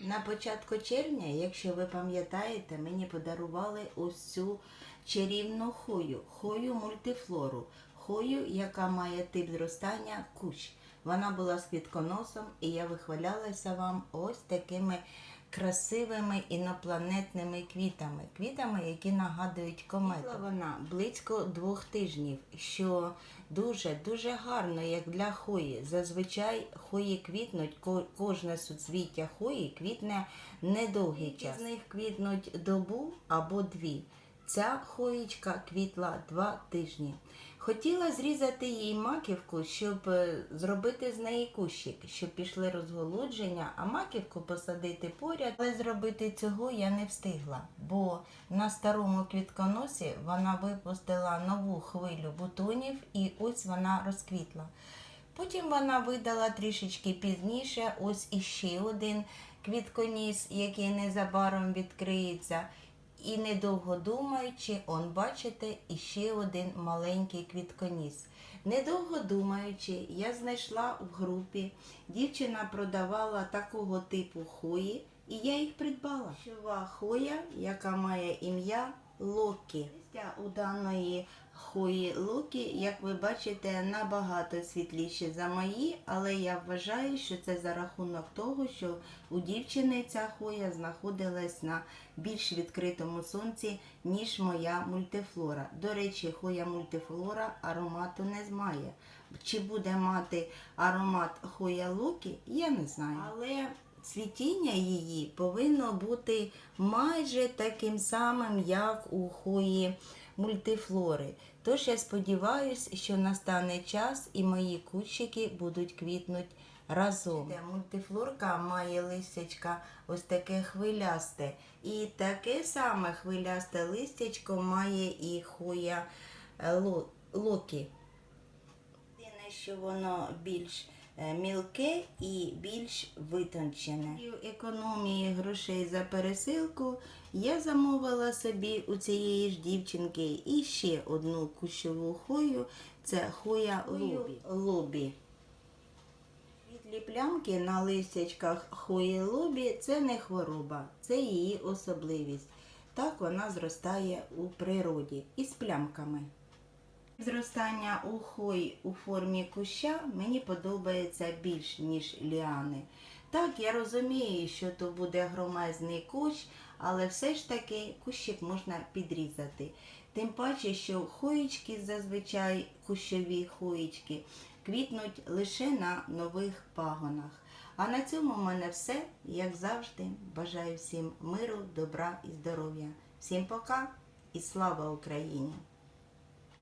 На початку червня, якщо ви пам'ятаєте, мені подарували ось цю чарівну хою, хою мультифлору, хою, яка має тип зростання кущ. Вона була з квітконосом, і я вихвалялася вам ось такими красивими інопланетними квітами, квітами, які нагадують комету. Квітла Вона близько двох тижнів, що дуже дуже гарно, як для хої. Зазвичай хої квітнуть, кожне суцвіття хої квітне недовгий час. З них квітнуть добу або дві. Ця хоїчка квітла два тижні. Хотіла зрізати їй маківку, щоб е, зробити з неї кущик, щоб пішли розголудження, а маківку посадити поряд. Але зробити цього я не встигла, бо на старому квітконосі вона випустила нову хвилю бутонів і ось вона розквітла. Потім вона видала трішечки пізніше ось іще один квітконіс, який незабаром відкриється. І недовго думаючи, он бачите, іще один маленький квітконіс. Недовго думаючи, я знайшла в групі, дівчина продавала такого типу хої, і я їх придбала. Чова хоя, яка має ім'я Локі. У даної хої Локі, як ви бачите, набагато світліші за мої, але я вважаю, що це за рахунок того, що у дівчини ця хоя знаходилась на більш відкритому сонці, ніж моя мультифлора. До речі, хоя мультифлора аромату не має. Чи буде мати аромат хоя Локі, я не знаю. Але цвітіння її повинно бути майже таким самим, як у хої мультифлори. Тож я сподіваюся, що настане час і мої кущики будуть квітнути разом. Мультифлорка має листячка ось таке хвилясте. І таке саме хвилясте листячко має і хоя е, локі. Єдине, що воно більш мілке і більш витончене. І економії грошей за пересилку я замовила собі у цієї ж дівчинки і ще одну кущову хою. Це хоя лобі. лобі. Світлі плямки на листячках хої лобі це не хвороба, це її особливість. Так вона зростає у природі із плямками. Зростання у хой у формі куща мені подобається більш, ніж ліани. Так, я розумію, що то буде громезний кущ, але все ж таки кущик можна підрізати. Тим паче, що хоїчки зазвичай кущові хоїчки квітнуть лише на нових пагонах. А на цьому в мене все. Як завжди, бажаю всім миру, добра і здоров'я. Всім пока і слава Україні!